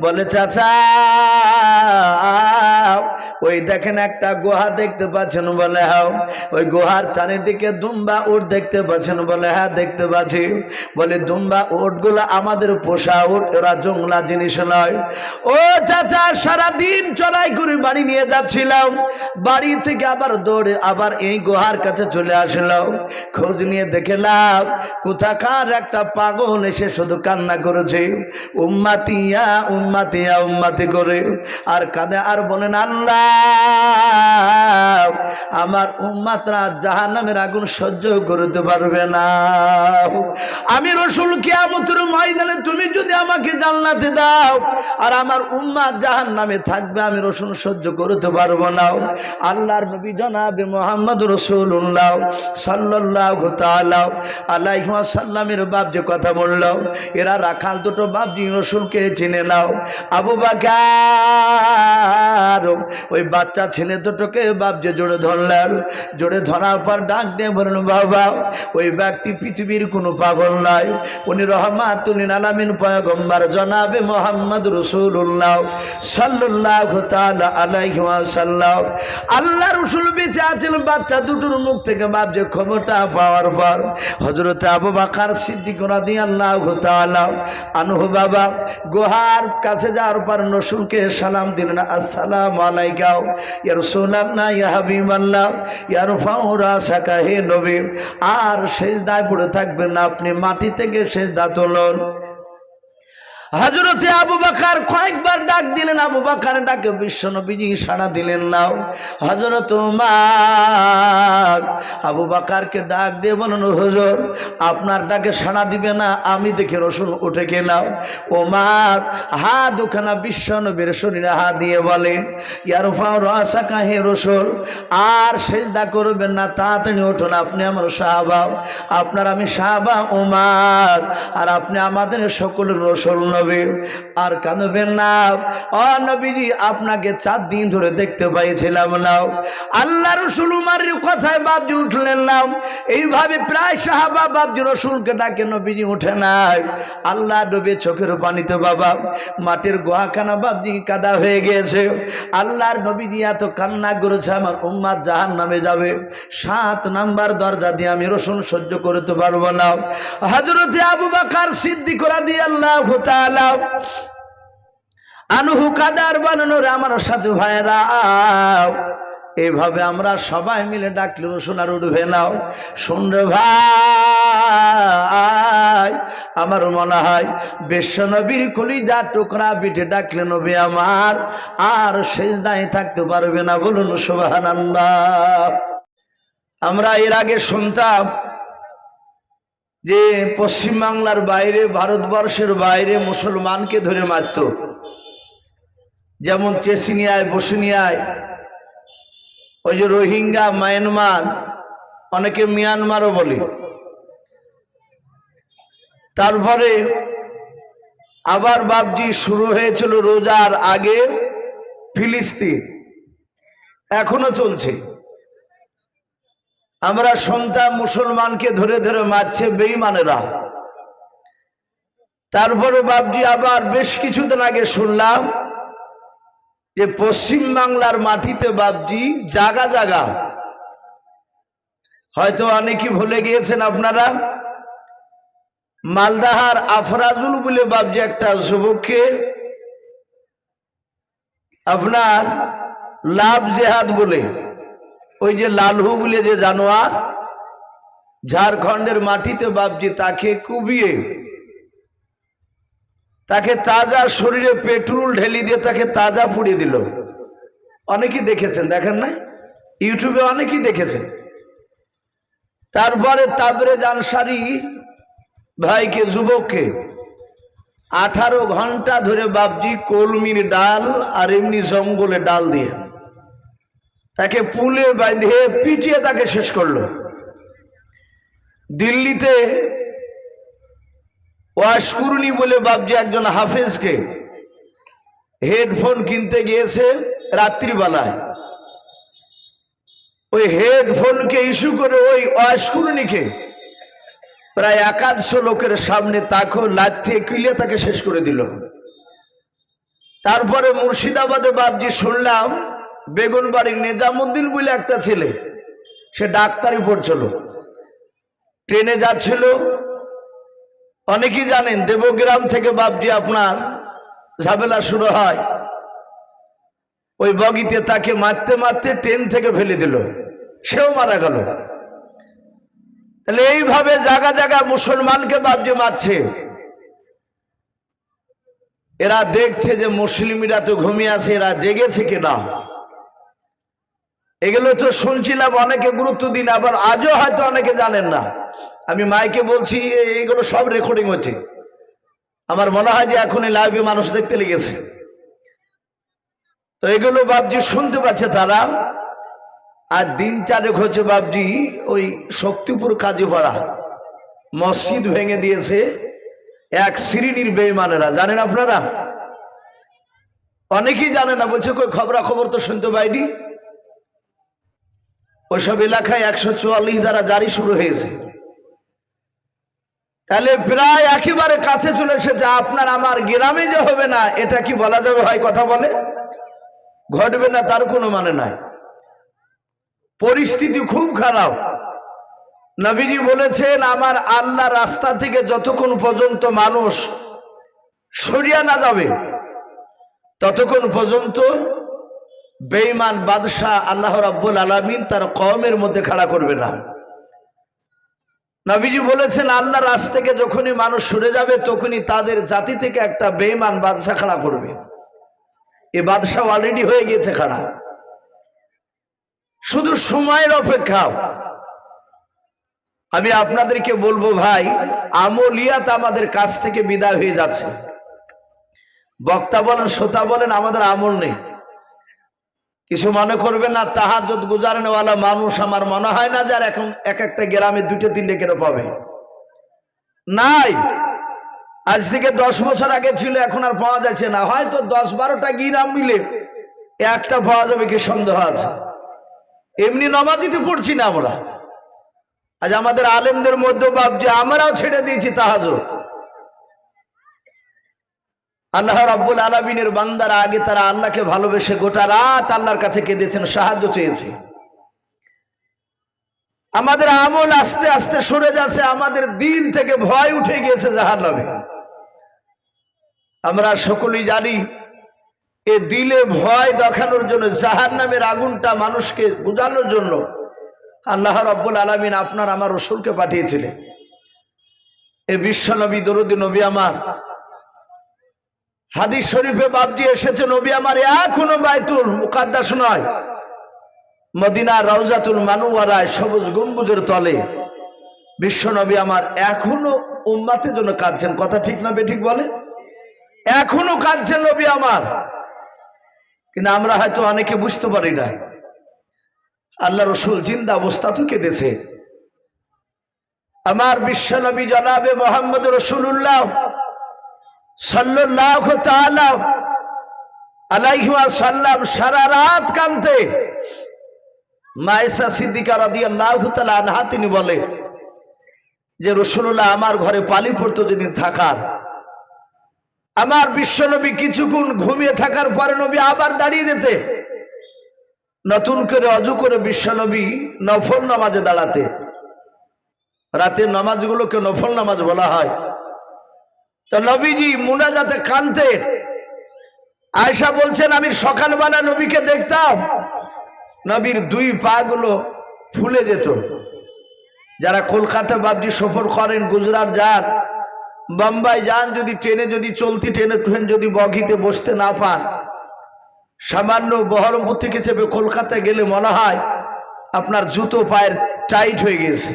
বলে চাচা ওই দেখেন একটা গুহা দেখতে পাচ্ছেন বলে হ্যাঁ ওই গুহার চারিদিকে দুম্বা উট দেখতে পাচ্ছেন বলে হ্যাঁ দেখতে পাচ্ছি। বলে, দুম্বা উটগুলো আমাদের পোষা উট ওরা জংলা জিনিস নয়। ও চাচা, সারাদিন চড়াই করে বাড়ি নিয়ে যাচ্ছিলাম। বাড়ি থেকে আবার দৌড়ে আবার এই গুহার কাছে চলে আসলাম। খোঁজ নিয়ে দেখলাম, কোথাকার একটা পাগল এসে শুধু কান্না করেছে। উম্মাতিয়া উম্মাতিয়া, উম্মাতি করে। আর কাঁদে আর বলেন আমার উম্মাতরা জাহান নামের আগুন সহ্য করতে পারবে না। আমি রসুল কিয়ামতের ময়দানে তুমি যদি আমাকে জান্নাতে দাও, আর আমার উম্মাত জাহান নামে থাকবে, আমি রসুল সহ্য করতে পারব না। আল্লাহর নবী জনাবে মোহাম্মদ রসুল্লাহ সাল্লাহ তালাহ আল্লাহ সাল্লামের বাপ যে কথা বলল, এরা রাখাল দুটো বাপ জি রসুলকে চিনে নাও। আবু বাকার ওই বাচ্চা ছেলে দুটোকে বাপ যে জোরে ধরলেন। জোরে ধরার পর ডাক দিয়ে বললেন, বাবা, ওই ব্যক্তি পৃথিবীর কোনো পাগল নয় উনি রহমাতুল আলামিন পয়গম্বর জনাবে মোহাম্মদ রসুল্লাহ সাল্লাহ আলাইহি আল্লাহ রসুল বেঁচে আছেন বাচ্চা দুটোর মুখ থেকে বাপ যে খবরটা পাওয়ার পর। হজরত আবু বাকার সিদ্দিক রাদি আল্লাহ আনহু বাবা, গুহার কাছে যাওয়ার পর রসুলকে সালাম দিলেন, আসসালাম আলাইকাও। ইয়ার সোলান্না ইয়া হাবিবাল্লাহ ইয়ার ফাউরা শাখা হে নবী, আর শেষ দায় পড়ে থাকবেন না। আপনি মাটি থেকে শেষ দা তোলন। হাজরতে আবু বাকার কয়েকবার ডাক দিলেন, আবু বাকার ডাকে, বিশ্ব নবীজি সাড়া দিলেন, নাও। হজরত উমার আবু বাকারকে ডাক দিয়ে বলেন হুজুর, আপনার ডাকে সাড়া দিবে না, আমি দেখে রসুন উঠে গেলাম। ওমার হা দুখানা বিশ্ব নবীর শরীরে হা দিয়ে বলেন ইয়ারফা রসা কাহে রসুল, আর সেজদা করবেন না, তাড়াতাড়ি উঠুন, আপনি আমার সাহাবা। আপনার আমি সাহাবা উমার, আর আপনি আমাদের সকলের রসুল নবী আর কাঁদবেন না। ও নবীজি, আপনাকে চার দিন ধরে দেখতে পাইছিলাম নাও আল্লাহ রসুল কথায় বাবজি উঠলেন না। এইভাবে প্রায় সাহাবা বাবজি রসুলকে ডাকে নবীজি উঠে নাই। আল্লাহ নবী চোখের পানিতে বাবা, মাটির গোয়াখানা বাবজি কাদা হয়ে গিয়েছে। আল্লাহর নবীজি এত কান্না করেছে, আমার উম্মা জাহান নামে যাবে। সাত নাম্বার দরজা দিয়ে আমি রসুন সহ্য করতে পারব না। হজরতে আবু বাকার সিদ্ধি করা দিয়ে আল্লাহ তাআলা আনুহু কাদার বানানোর আমার সাধু ভাইরা এইভাবে আমরা সবাই মিলে ডাকলে সোনার উঠবে নাও শুনরে ভাই, আমার মনে হয় বিশ্বনবীর কলিজা টুকরা পিঠে ডাকলে নবী আমার। আর শেষ দায় থাকতে পারবে না বলুন সুবাহান আমরা এর আগে শুনতাম যে পশ্চিমবাংলার বাইরে, ভারতবর্ষের বাইরে মুসলমানকে ধরে মারত। যেমন চেসিনিয়ায়, বসুনিয়ায়, ওই যে রোহিঙ্গা, মায়ানমার, অনেকে মিয়ানমারও বলে। তারপরে আবার বাবজি শুরু হয়েছিল রোজার আগে ফিলিস্তিন। এখনও চলছে। আমরা সন্তান মুসলমানকে ধরে ধরে মারছে বেইমানেরা তারপরে বাবজি আবার বেশ কিছুদিন আগে শুনলাম যে পশ্চিম বাংলার মাটিতে বাবজি জাগা জাগা। হয়তো অনেকে ভুলে গিয়েছেন আপনারা, মালদাহার আফরাজুল বলে বাবজি একটা যুবককে আপনার লাভ জেহাদ বলে ওই যে লালহু বলে যে জানোয়ার, ঝাড়খণ্ডের মাটিতে বাবজি তাকে কুবিয়ে, তাকে তাজা শরীরে পেট্রোল ঢেলি দিয়ে তাকে তাজা পুড়িয়ে দিল। অনেকেই দেখেছেন, দেখেন না? ইউটিউবে অনেকেই দেখেছেন। তারপরে তাবরে জানসারি ভাইকে, যুবককে, আঠারো ঘণ্টা ধরে বাবজি কলমির ডাল আর এমনি জঙ্গলে ডাল দিয়ে। তাকে পুলে বাঁধিয়ে পিটিয়ে তাকে শেষ করল। দিল্লিতে ওয়াশকুরুনি বলে বাবজি একজন হাফেজকে হেডফোন কিনতে গিয়েছে রাত্রিবেলায়। ওই হেডফোনকে ইস্যু করে ওই ওয়াশকুরুনিকে প্রায় একাদশো লোকের সামনে তাকে লাথিয়ে কিলিয়ে তাকে শেষ করে দিল। তারপরে মুর্শিদাবাদে বাবজি শুনলাম বেগুনবাড়ির নেজামুদ্দিন বলে একটা ছেলে, সে ডাক্তারি পড়ছিল। ট্রেনে যাচ্ছিল। অনেকেই জানেন, দেবগ্রাম থেকে বাবজি আপনার ঝামেলা শুরু হয়। ওই বগিতে তাকে মারতে মারতে ট্রেন থেকে ফেলে দিল। সেও মারা গেল। তাহলে এইভাবে জায়গা জায়গা মুসলমানকে বাবজি মারছে। এরা দেখছে যে মুসলিমরা তো ঘুমিয়ে আছে, এরা জেগেছে কিনা? এগুলো তো শুনছিলাম, অনেকে গুরুত্ব দিন আবার আজও হয়তো অনেকে জানেন না। আমি মাইকে বলছি এগুলো সব রেকর্ডিং হচ্ছে। আমার মনে হয় যে এখন এই লাইভে মানুষ দেখতে লেগেছে। তো এগুলো বাবজি শুনতে পাচ্ছে তারা, আর দিন চারেক হচ্ছে বাবজি ওই শক্তিপুর কাজীপাড়া। মসজিদ ভেঙে দিয়েছে এক শ্রেণির বেইমানেরা জানেন আপনারা? অনেকেই জানে না, বলছে, কই খবরা খবর তো শুনতে পাইনি। ওইসব এলাকায় একশো চুয়াল্লিশ দ্বারা জারি শুরু হয়েছে। তাহলে প্রায় একেবারে কাছে চলে এসেছে, আপনার আমার গ্রামে যে হবে না, এটা কি বলা যাবে হয় কথা বলে? ঘটবে না, তার কোনো মানে নাই। পরিস্থিতি খুব খারাপ। নবীজি বলেছেন, আমার আল্লাহ রাস্তা থেকে যতক্ষণ পর্যন্ত মানুষ সরিয়া না যাবে, ততক্ষণ পর্যন্ত বেঈমান বাদশাহ আল্লাহ রাব্বুল আলামিন তার কমের মধ্যে খাড়া করবে না। নবীজি বলেছেন আল্লাহ রাস থেকে যখনই মানুষ সরে যাবে, তখনই তাদের জাতি থেকে একটা বেঈমান বাদশাহ খাড়া করবে। এ বাদশাহ অলরেডি হয়ে গিয়েছে খাড়া। শুধু সময়ের অপেক্ষা। আমি আপনাদেরকে বলব ভাই, আমলিয়াত আমাদের কাছ থেকে বিদায় হয়ে যাচ্ছে। বক্তা বলেন, শ্রোতা বলেন, আমাদের আমল নেই। কিছু মনে করবে না তাহাজত গুজারনেওয়ালা মানুষ আমার মনে হয় না যার এখন এক একটা গ্রামে দুটো তিনটে কেন পাবে? নাই। আজ থেকে দশ বছর আগে ছিল, এখন আর পাওয়া যাচ্ছে না। হয়তো দশ বারোটা গ্রাম মিলে একটা পাওয়া যাবে কি সন্দেহ আছে? এমনি নমাজিতে পড়ছি না আমরা। আজ আমাদের আলেমদের মধ্যে ভাবছি আমরাও ছেড়ে দিয়েছি তাহাজত আল্লাহ রাব্বুল আলমিনের বান্দারা আগে তারা আল্লাহকে ভালোবেসে গোটা রাত আল্লাহর কাছে কেঁদেছেন, সাহায্য চেয়েছে। আমাদের আমল আস্তে আস্তে সরে যাচ্ছে, আমাদের দিল থেকে ভয় উঠে গিয়েছে জাহার নামে আমরা সকলেই জানি, এ দিলে ভয় দেখানোর জন্য জাহার নামের আগুনটা মানুষকে বোঝানোর জন্য আল্লাহ রব্বুল আলমিন আপনার আমার রসুলকে পাঠিয়েছিলেন। এ বিশ্ব নবী দরুদ নবী আমার হাদিস শরীফে বাবজি এসেছে, নবী আমার এখনও বাইতুল মুকাদ্দাস নয়। মদিনা রওজাতুল মানুয়ারায় সবুজ গম্বুজের তলে। বিশ্ব নবী আমার এখনও উম্মাতের জন্য কাঁদছেন। কথা ঠিক না ঠিক বলে? এখনও কাঁদছেন নবী আমার। কিন্তু আমরা হয়তো অনেকে বুঝতে পারি না। আল্লাহ রসুল জিন্দা অবস্থা তো কেঁদেছে। আমার বিশ্ব নবী জনাবে মোহাম্মদ রসুল্লাহ সাল্লাম সারা রাত কানতে মায়েসা সিদ্দিকা আনহা তিনি বলে যে রসুল্লাহ আমার ঘরে পালি পড়তো যেদিন থাকার। আমার বিশ্বনবী কিছুক্ষণ ঘুমিয়ে থাকার পরে নবী আবার দাঁড়িয়ে যেতে। নতুন করে অজু করে বিশ্বনবী নফল নামাজে দাঁড়াতে। রাতের নামাজগুলোকে নফল নামাজ বলা হয়। তো নবীজি মুনাজাতে কানতে আয়সা বলছেন, আমি সকালবেলা নবীকে দেখতাম, নবীর দুই পা গুলো ফুলে যেত। যারা কলকাতা বাবজি সফর করেন, গুজরাট যান, বোম্বাই যান, যদি ট্রেনে যদি চলতি, ট্রেনে ট্রেন যদি বগিতে বসতে না পান, সামান্য বহরমপুর থেকে চেপে কলকাতায় গেলে মনে হয় আপনার জুতো পায়ের টাইট হয়ে গেছে,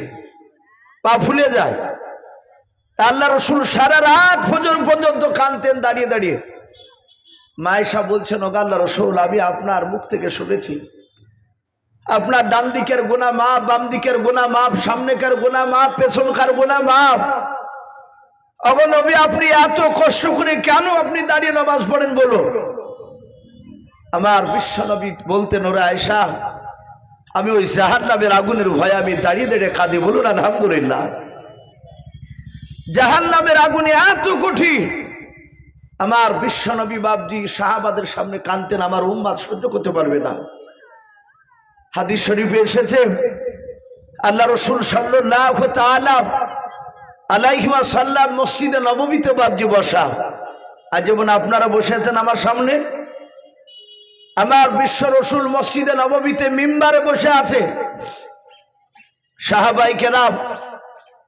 পা ফুলে যায়। তা আল্লাহ রসুল সারা রাত ফজর পর্যন্ত কানতেন দাঁড়িয়ে দাঁড়িয়ে। মায়েশা বলছেন ও আল্লাহ রসুল, আমি আপনার মুখ থেকে শুনেছি। আপনার ডান দিকের গোনা মাপ বাম দিকের গোনা মাপ সামনেকার গোনা মাপ পেছনকার গোনা মাপ অবনবী আপনি এত কষ্ট করে কেন আপনি দাঁড়িয়ে নামাজ পড়েন বলো? আমার বিশ্বনবী বলতেন, ওরা আয়সা আমি ওই জাহার নামের আগুনের ভয়ে আমি দাঁড়িয়ে দাঁড়িয়ে কাঁদি বলুন, আলহামদুলিল্লাহ। জাহান নামের আগুনে এত কঠিন। আমার বিশ্বনবী বাবজি শাহাবাদের সামনে কানতেন আমার উম্মাদ সহ্য করতে পারবে না। হাদিস শরীফে এসেছে, আল্লাহ রসুল সাল্লাহ আলাইহিমা সাল্লাম মসজিদে নবমীতে বাবজি বসা। আর যেমন আপনারা বসেছেন আমার সামনে, আমার বিশ্ব রসুল মসজিদে নবমীতে মিম্বারে বসে আছে। সাহাবাই কেরাম রাদি আল্লাহ আনুহুম আজমান গনেরাও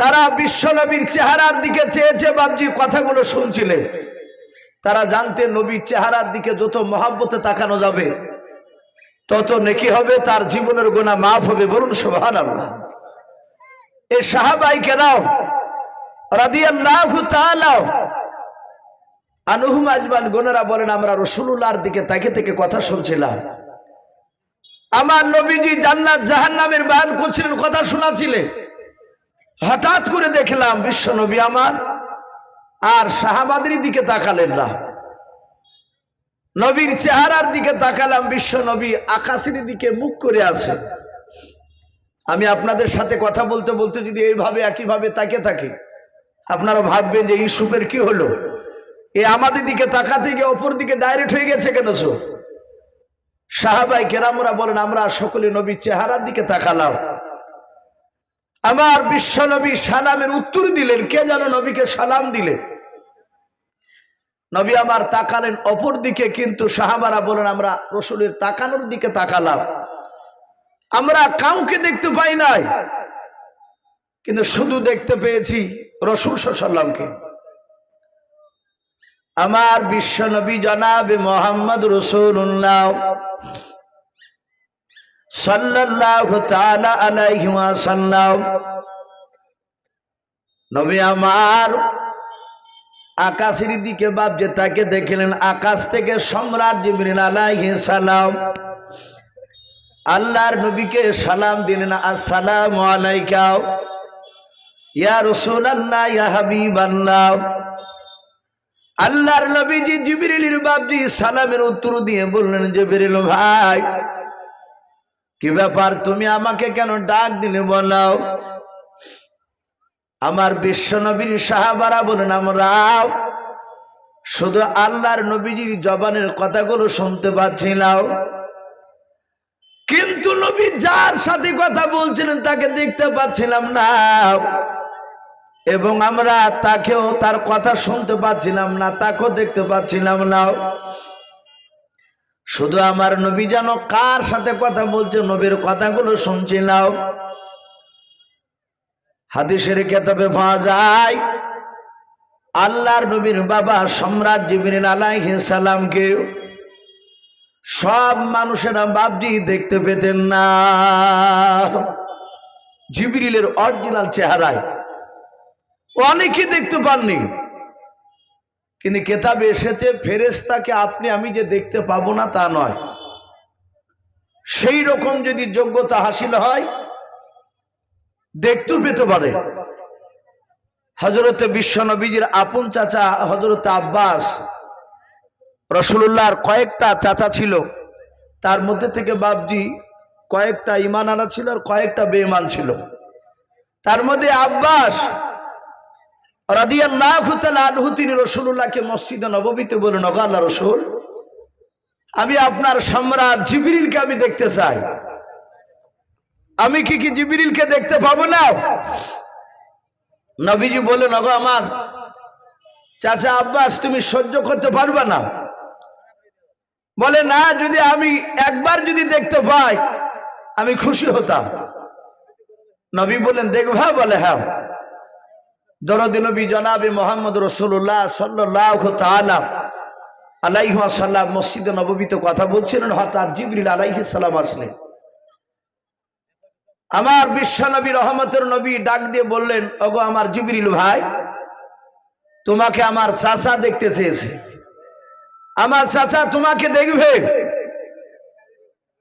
তারা বিশ্ব নবীর চেহারার দিকে চেয়েছে বাবজি কথাগুলো শুনছিলেন তারা জানতে নবীর চেহারার দিকে যত মহাব্বতে তাকানো যাবে, তত নেকি হবে, তার জীবনের গোনা মাফ হবে, বলুন সোহান আল্লাহ এ সাহাবাই কেরাও আনুহুম আজমান গোনেরা বলেন, আমরা রসুলুল্লাহর দিকে তাকে থেকে কথা শুনছিলাম। আমার নবীজি জান্নাত জাহান্নামের বায়ান করছিলেন কথা শোনাছিলেন হঠাৎ করে দেখলাম বিশ্ব নবী আমার, আর শাহাবাদের দিকে তাকালেন না। নবীর চেহারার দিকে তাকালাম, বিশ্ব নবী আকাশের দিকে মুখ করে আছে আমি আপনাদের সাথে কথা বলতে বলতে যদি এইভাবে একইভাবে তাকে থাকি, আপনারা ভাববেন যে ইউসুফের কি হলো? এ আমাদের দিকে তাকাতে গিয়ে অপর দিকে ডাইরেক্ট হয়ে গেছে কেন সো সাহাবাই কেরামরা বলেন, আমরা সকলে নবীর চেহারার দিকে তাকালাম। আমার বিশ্ব নবী সালামের উত্তর দিলেন, কে যেন নবীকে সালাম দিলেন। নবী আমার তাকালেন অপর দিকে, কিন্তু সাহাবারা বলেন, আমরা রসুলের তাকানোর দিকে তাকালাম। আমরা কাউকে দেখতে পাই নাই, কিন্তু শুধু দেখতে পেয়েছি রসুল সাল্লামকে আমার বিশ্ব নবী জনাবে মোহাম্মদ রসুল্লাহ সাল্লাল্লাহু তাআলা আলাইহি ওয়াসাল্লাম। নবী আমার আকাশের দিকে বাপ যে তাকে দেখলেন, আকাশ থেকে সম্রাট জিবরিল আলাইহিস সালাম। আল্লাহর নবীকে সালাম দিলেন, আসসালামু আলাইকা, ইয়া রাসূলুল্লাহ, ইয়া হাবিবাল্লাহ। আল্লাহর নবীজি জিবরিলের বাপজি সালামের উত্তর দিয়ে বললেন, জিবরিল ভাই, কি ব্যাপার? তুমি আমাকে কেন ডাক দিলে বলাও? আমার বিশ্ব নবীর সাহাবারা বলেন আমরা শুধু আল্লাহর নবীজির জবানের কথাগুলো শুনতে পাচ্ছিলাম। কিন্তু নবী যার সাথে কথা বলছিলেন তাকে দেখতে পাচ্ছিলাম না। এবং আমরা তাকেও তার কথা শুনতে পাচ্ছিলাম না, তাকেও দেখতে পাচ্ছিলাম না। শুধু আমার নবী যেন কার সাথে কথা বলছে, নবীর কথাগুলো শুনছিলাম। হাদিসের কেতাবে পাওয়া যায়, আল্লাহর নবীর বাবা সম্রাট জিবিন আলাইহিস সালামকে সব মানুষেরা বাবজি দেখতে পেতেন না। জিবিরিলের অরিজিনাল চেহারায় অনেকে দেখতে পাননি। কিন্তু কেতাবে এসেছে ফেরেস্তাকে আপনি, আমি যে দেখতে পাবো না তা নয়। সেই রকম যদি যোগ্যতা হাসিল হয়, দেখতেও পেতে পারে। হজরত বিশ্বনবীজির আপন চাচা হজরত আব্বাস রসুল্লাহর কয়েকটা চাচা ছিল। তার মধ্যে থেকে বাবজি কয়েকটা ইমান আনা ছিল আর কয়েকটা বেঈমান ছিল। তার মধ্যে আব্বাস তিনি রসুল্লাহকে মসজিদে নববীতে বলুন আল্লাহ রসুল, আমি আপনার সম্রাট জিবরিলকে আমি দেখতে চাই। আমি কি কি জিবরিলকে দেখতে পাবো না? নবীজি বলে নগো আমার চাচা আব্বাস, তুমি সহ্য করতে পারবে না। বলে, না, যদি আমি একবার যদি দেখতে পাই, আমি খুশি হতাম। নবী বলেন, দেখবা? বলে হ্যাঁ। দরদি নবী জনাবে মোহাম্মদ রসুল্লাহ সাল্লাহ তালাম আলাইহাল্লাম মসজিদে নবীতে কথা বলছিলেন, হঠাৎ জিবরিল আলাইহি সালাম আসলেন। আমার বিশ্ব নবী রহমতের নবী ডাক দিয়ে বললেন, ওগো আমার জিবরিল ভাই, তোমাকে আমার চাচা দেখতে চেয়েছে। আমার চাচা তোমাকে দেখবে।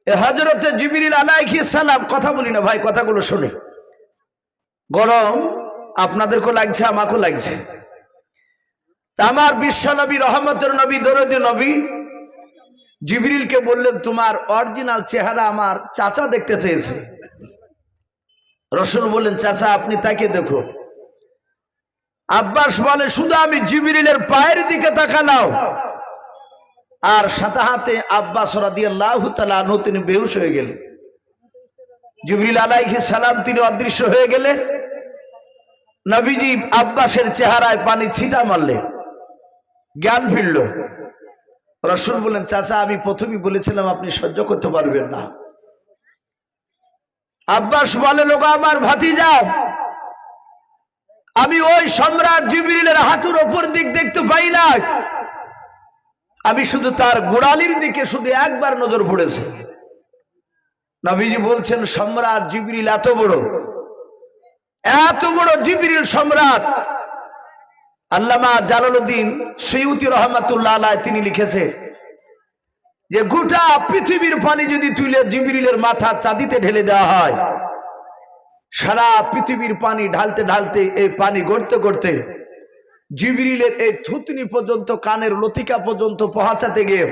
হজরত জিবিরিল আলাইহি সালাম কথা বলি না ভাই, কথাগুলো শুনে। গরম আপনাদেরকেও লাগছে, আমাকেও লাগছে। আমার বিশ্ব নবী রহমতের নবী, দরদি নবী জিবরিলকে বললেন, তোমার অরিজিনাল চেহারা আমার চাচা দেখতে চেয়েছে। রসুল বললেন, চাচা, আপনি তাকে দেখো। আব্বাস বলে, শুধু আমি জিবিরিলের পায়ের দিকে তাকালাও আর সাথে হাতে আব্বাস রাদিয়াল্লাহু তাআলা তিনি বেহুশ হয়ে গেলেন। জিবরিল আলাইহিস সালাম, তিনি অদৃশ্য হয়ে গেলে নবীজি আব্বাসের চেহারায় পানি ছিটা মারলে, জ্ঞান ফিরল। রসুল বলেন চাচা, আমি প্রথমেই বলেছিলাম, আপনি সহ্য করতে পারবেন না। আব্বাস বলে লোক আমার ভাতি যাও আমি ওই সম্রাট জিবরিলের হাঁটুর ওপর দিক দেখতে পাই না। আমি শুধু তার গোড়ালির দিকে শুধু একবার নজর পড়েছে। নবীজি বলছেন, সম্রাট জিবরিল এত বড় এত বড় জিবিরিল সম্রাট। আল্লামা জালালউদ্দিন সৈয়দি রহমাতুল্লাহ তিনি লিখেছে যে গোটা পৃথিবীর পানি যদি তুলে জিবিরিলের মাথা চাঁদিতে ঢেলে দেওয়া হয়, সারা পৃথিবীর পানি ঢালতে ঢালতে এই পানি গড়তে গড়তে জিবরিলের এই থুতনি পর্যন্ত, কানের লতিকা পর্যন্ত পৌঁছাতে গিয়ে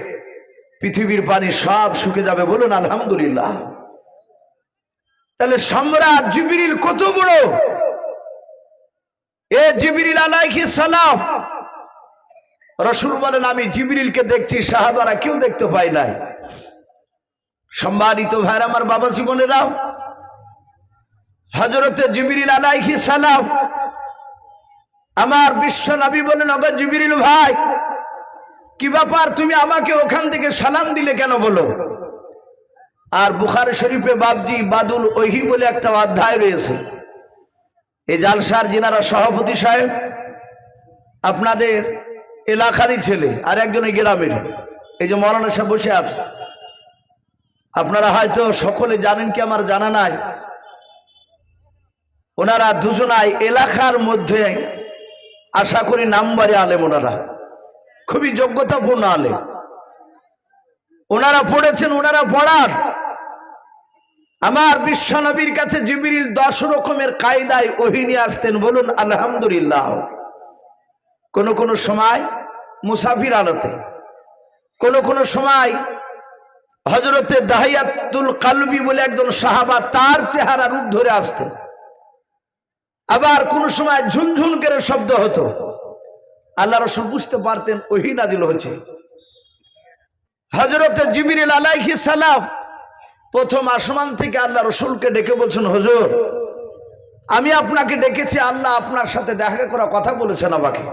পৃথিবীর পানি সব শুকে যাবে। বলুন, আলহামদুলিল্লাহ। তাহলে সম্রাট জিবরিল কত বড়? এ জিবরিল আলাইহি সালাম। রসুল বলেন, আমি জিবরিলকে দেখছি, সাহাবারা কেউ দেখতে পাই নাই। সম্মানিত ভাইর, আমার বাবা জীবনেরাও। হজরতে জিবরিল আলাইহি সালাম। আমার বিশ্ব নবী বলেন অগর জিবরিল ভাই, কি ব্যাপার? তুমি আমাকে ওখান থেকে সালাম দিলে কেন বলো? আর বুখার শরীফে বাবজি বাদুল ওহি বলে একটা অধ্যায় রয়েছে। এই জালসার যিনারা সভাপতি সাহেব, আপনাদের এলাকারই ছেলে আর একজন এই গ্রামের, এই যে মৌলানা সাহেব বসে আছে। আপনারা হয়তো সকলে জানেন কি আমার জানা নাই। ওনারা দুজনাই এলাকার মধ্যে আশা করি নাম্বারে আলেম ওনারা। খুবই যোগ্যতাপূর্ণ আলেম। ওনারা পড়েছেন, ওনারা পড়ার আমার বিশ্বনবীর কাছে জিবিরিল দশ রকমের কায়দায় ওহিনী আসতেন, বলুন, আলহামদুলিল্লাহ। কোন কোন সময় মুসাফির আলোতে, কোন কোন সময় হজরতে দাহিয়াতুল কালবি বলে একজন সাহাবা তার চেহারা রূপ ধরে আসতেন। আবার কোন সময় ঝুনঝুন করে শব্দ হতো। আল্লাহ রসুল বুঝতে পারতেন ওহি নাজিল হচ্ছে। হজরতে জিবিরিল আলাইহি সালাম প্রথম আসমান থেকে আল্লাহ রসুলকে ডেকে বলছেন, হজুর, আমি আপনাকে ডেকেছি, আল্লাহ আপনার সাথে দেখা করা কথা বলেছেন আমাকে।